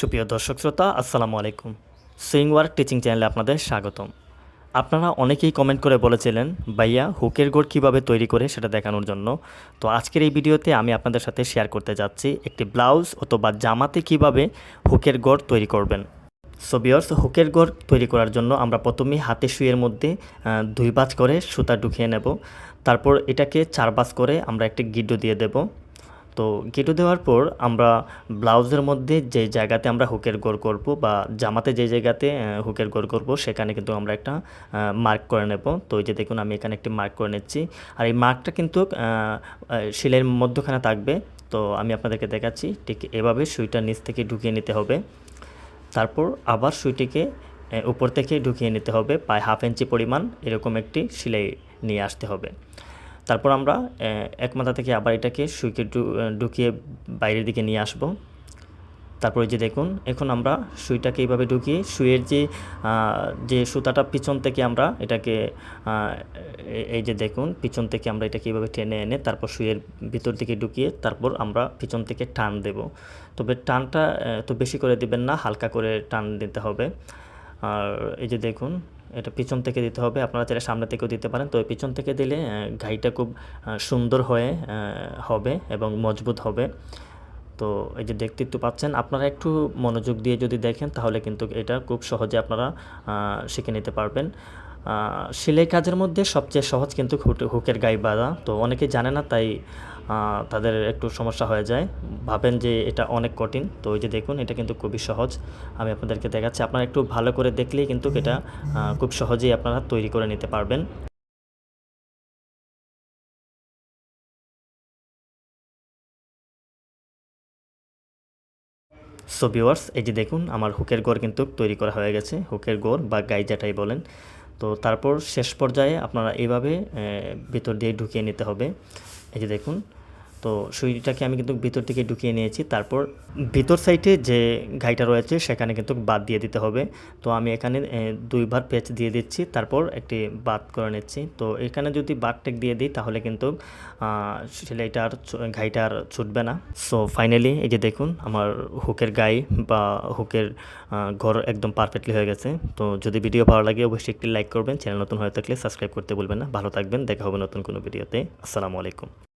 সুপ্রিয় দর্শক শ্রোতা, আসসালামু আলাইকুম। সুইং ওয়ার্ক টিচিং চ্যানেলে আপনাদের স্বাগতম। আপনারা অনেকেই কমেন্ট করে বলেছিলেন, ভাইয়া, হুকের গোড় কীভাবে তৈরি করে সেটা দেখানোর জন্য? তো আজকের এই ভিডিওতে আমি আপনাদের সাথে শেয়ার করতে যাচ্ছি একটি ব্লাউজ অথবা জামাতে কীভাবে হুকের গোড় তৈরি করবেন। সো বিয়ার্স হুকের গোড় তৈরি করার জন্য আমরা প্রথমেই হাতে শুয়ের মধ্যে দুই বাজ করে সুতা ঢুকিয়ে নেব। তারপর এটাকে চার বাজ করে আমরা একটি গিড্ডো দিয়ে দেব। তো গেটু দেওয়ার পর আমরা ব্লাউজের মধ্যে যে জায়গাতে আমরা হুকের গোর করব বা জামাতে যে জায়গাতে হুকের গোর করব, সেখানে কিন্তু আমরা একটা মার্ক করে নেব। তো এই যে দেখুন, আমি এখানে একটি মার্ক করে নিচ্ছি। আর এই মার্কটা কিন্তু শিলের মধ্যখানে থাকবে। তো আমি আপনাদেরকে দেখাচ্ছি, ঠিক এভাবে সুইটা নিচ থেকে ঢুকিয়ে নিতে হবে। তারপর আবার সুইটিকে উপর থেকে ঢুকিয়ে নিতে হবে। প্রায় হাফ ইঞ্চি পরিমাণ এরকম একটি সেলাই নিয়ে আসতে হবে। তারপর আমরা এক মাথা থেকে আবার এটাকে সুইকে ঢুকিয়ে বাইরের দিকে নিয়ে আসব। তারপরে যে দেখুন, এখন আমরা সুইটাকে এইভাবে ঢুকিয়ে, সুইয়ের যে যে সুতাটা পিছন থেকে আমরা এটাকে এই যে দেখুন, পিছন থেকে আমরা এটাকে এইভাবে টেনে এনে তারপর সুইয়ের ভিতর দিকে ঢুকিয়ে তারপর আমরা পিছন থেকে টান দেব। তবে টানটা তো বেশি করে দিবেন না, হালকা করে টান দিতে হবে। আর এই যে দেখুন, এটা পিছন থেকে দিতে হবে। আপনারা চাইলে সামনে থেকেও দিতে পারেন। তো পিছন থেকে দিলে ঘাইটা খুব সুন্দর হয়ে হবে এবং মজবুত হবে। তো এই যে দেখতে একটু পাচ্ছেন, আপনারা একটু মনোযোগ দিয়ে যদি দেখেন, তাহলে কিন্তু এটা খুব সহজে আপনারা শিখে নিতে পারবেন। সেলাই কাজের মধ্যে সবচেয়ে সহজ কিন্তু হুকের গাই বাঁধা। তো অনেকে জানে না, তাই তাদের একটু সমস্যা হয়ে যায়। ভাবেন যে এটা অনেক কঠিন। তো ওই যে দেখুন, এটা কিন্তু খুবই সহজ। আমি আপনাদেরকে দেখাচ্ছি, আপনারা একটু ভালো করে দেখলেই কিন্তু এটা খুব সহজেই আপনারা তৈরি করে নিতে পারবেন। সো ভিওয়ার্স এই যে দেখুন, আমার হুকের গোড় কিন্তু তৈরি করা হয়ে গেছে। হুকের গোড় বা গাই যেটাই বলেন। তো তারপর শেষ পর্যায়ে আপনারা এইভাবে আহ, ভিতর দিয়ে ঢুকিয়ে নিতে হবে। এই যে দেখুন তো সুইটাকে আমি কিন্তু ভিতর থেকে ঢুকিয়ে নিয়েছি। তারপর ভিতর সাইডে যে ঘাইটা রয়েছে সেখানে কিন্তু বাদ দিয়ে দিতে হবে। তো আমি এখানে দুইবার পেঁচ দিয়ে দিচ্ছি তারপর একটি বাদ করে নিচ্ছি। তো এখানে যদি বাদ টেক দিয়ে দিই তাহলে কিন্তু আহ, সেলাইটা আর ঘাইটা আর ছুটবে না। সো ফাইনালি এই যে দেখুন আমার হুকের গাই বা হুকের ঘর একদম পারফেক্টলি হয়ে গেছে। তো যদি ভিডিও ভালো লাগে অবশ্যই একটি লাইক করবেন। চ্যানেল নতুন হয়ে থাকলে সাবস্ক্রাইব করতে ভুলবেন না। ভালো থাকবেন। দেখা হবে নতুন কোনো ভিডিওতে। আসসালামু আলাইকুম।